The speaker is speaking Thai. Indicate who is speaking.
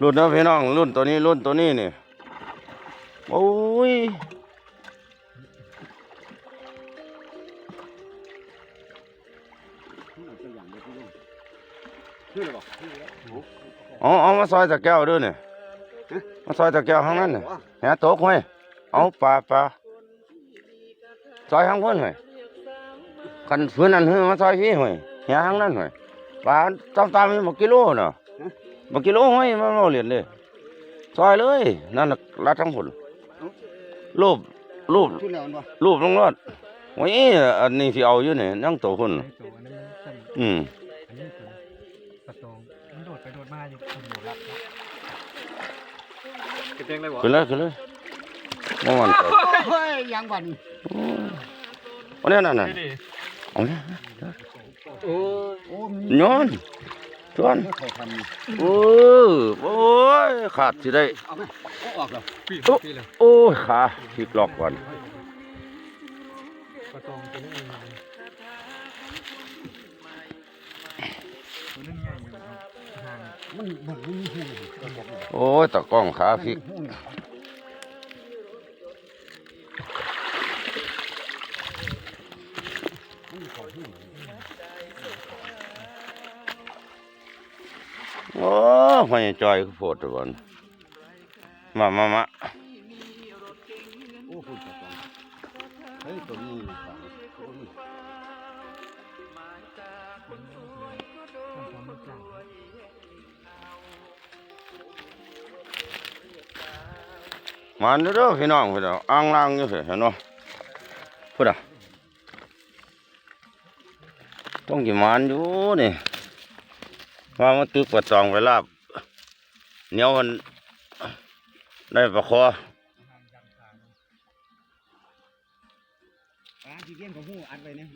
Speaker 1: รุ่นนะพี่น้องรุ่นตัวนี้รุ่นตัวนี้นี่โอ้ยเอาเอามาซอยตะแก้วด้วยนี่มาซอยตะแก้วข้างนั้นนี่แหตกห้อยเอาปลาปลาซอยข้างบนห้อยคันฝืนนั่นเฮ้ยมาซอยพี่ห้อยแหข้างนั้นห้อยปลาตามตามๆมากิโลเนาะ มากิโลห้อยมาเอาเหรียญเลยซอยเลยนั่นน่ะรัดทั้งผลรูปรูป
Speaker 2: ชุดแล้วมันบ่
Speaker 1: รูปลงรถโอ้ยอันนี้ที่เอาอยู่นี่นั่งโตคน
Speaker 3: ไอ้ตัวอันนั้นมันสั่น
Speaker 1: อืม
Speaker 3: อันนี้ตัวกระตองมันโดดไปโดดมาอยู่คนโดดรับเนาะกระเตงเลยบ่
Speaker 1: ขึ้นเลยขึ้นเลยเมื่อวานก่อน
Speaker 2: เฮ้ยยังวัน
Speaker 1: วันนี้นั่นน่ะ
Speaker 3: นี่ดิ
Speaker 1: เอาเนี่ย
Speaker 3: โอ้ย
Speaker 2: โอ้
Speaker 1: ย้อน ชวน
Speaker 2: เขาท
Speaker 1: โอ้ยโอ้ยขาดสิได้ำ
Speaker 2: เอาไหมเอาออกแล้ว
Speaker 3: ปี
Speaker 1: โอ้
Speaker 3: ปีเลย
Speaker 1: โอ้ยขาพลิกล็อกก่อน
Speaker 3: กระตองตัวนี้เองตัวนึงใหญ่อยู่ครับห่าง
Speaker 2: มันเหมือนมันมีหูก็บอกเลย
Speaker 1: โอ้ยตะกล้องขาพลิก โอ้ยไม่จอยก็โพดตัวก่อนมามามา
Speaker 2: โอ้คุณเฮ้ยตัวนี้
Speaker 3: มันพอมันจัง
Speaker 1: มาเด้อพี่น้องพี่น้องอ่างล่างอยู่สิเห็นบ่พูดอะต้องกี่มันอยู่นี่ ว่ามันตึกประตองไปลาบเหนียวมันได้ประคอ
Speaker 2: อ่าที่เลี้ยงของหูอัดไว้เนี่ย